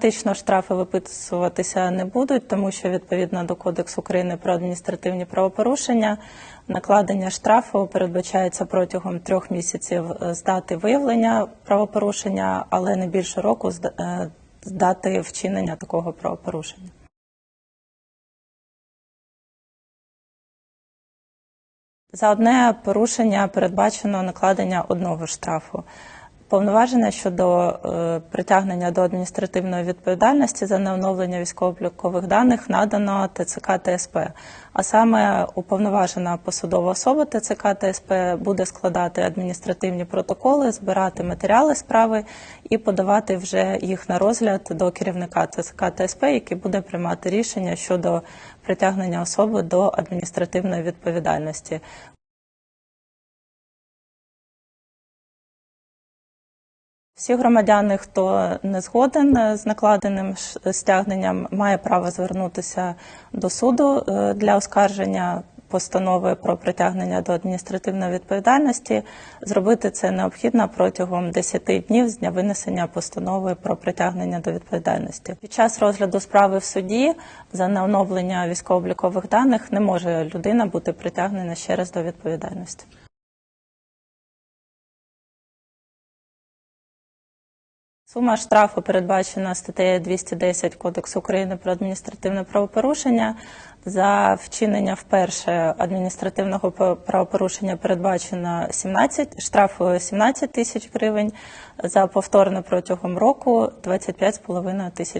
Фактично штрафи виписуватися не будуть, тому що відповідно до Кодексу України про адміністративні правопорушення накладення штрафу передбачається протягом трьох місяців з дати виявлення правопорушення, але не більше року з е, з дати вчинення такого правопорушення. За одне порушення передбачено накладення одного штрафу. Повноваження щодо е, притягнення до адміністративної відповідальності за неоновлення військово-облікових даних надано ТЦК ТСП. А саме уповноважена посадова особа ТЦК ТСП буде складати адміністративні протоколи, збирати матеріали справи і подавати вже їх на розгляд до керівника ТЦК ТСП, який буде приймати рішення щодо притягнення особи до адміністративної відповідальності. Всі громадяни, хто не згоден з накладеним стягненням, має право звернутися до суду е, для оскарження постанови про притягнення до адміністративної відповідальності. Зробити це необхідно протягом 10 днів з дня винесення постанови про притягнення до відповідальності. Під час розгляду справи в суді за неоновлення військово-облікових даних не може людина бути притягнена ще раз до відповідальності. Сума штрафу передбачена статтею 210 Кодексу України про адміністративне правопорушення. За вчинення вперше адміністративного правопорушення передбачено 17, штраф 17 тисяч гривень, за повторне протягом року 25,5 тисяч